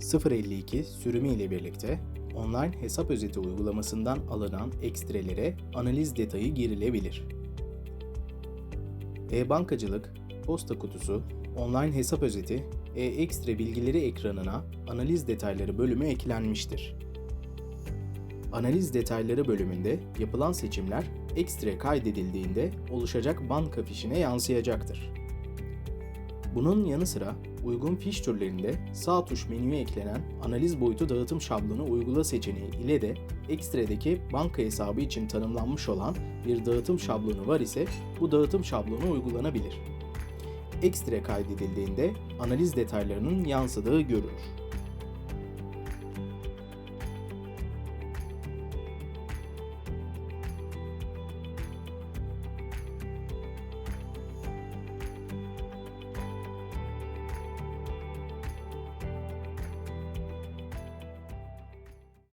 052 sürümü ile birlikte online hesap özeti uygulamasından alınan ekstrelere analiz detayı girilebilir. E-bankacılık, posta kutusu, online hesap özeti, e-ekstra bilgileri ekranına analiz detayları bölümü eklenmiştir. Analiz detayları bölümünde yapılan seçimler ekstra kaydedildiğinde oluşacak banka fişine yansıyacaktır. Bunun yanı sıra uygun fiş türlerinde sağ tuş menüye eklenen analiz boyutu dağıtım şablonu uygula seçeneği ile de ekstredeki banka hesabı için tanımlanmış olan bir dağıtım şablonu var ise bu dağıtım şablonu uygulanabilir. Ekstra kaydedildiğinde analiz detaylarının yansıdığı görülür.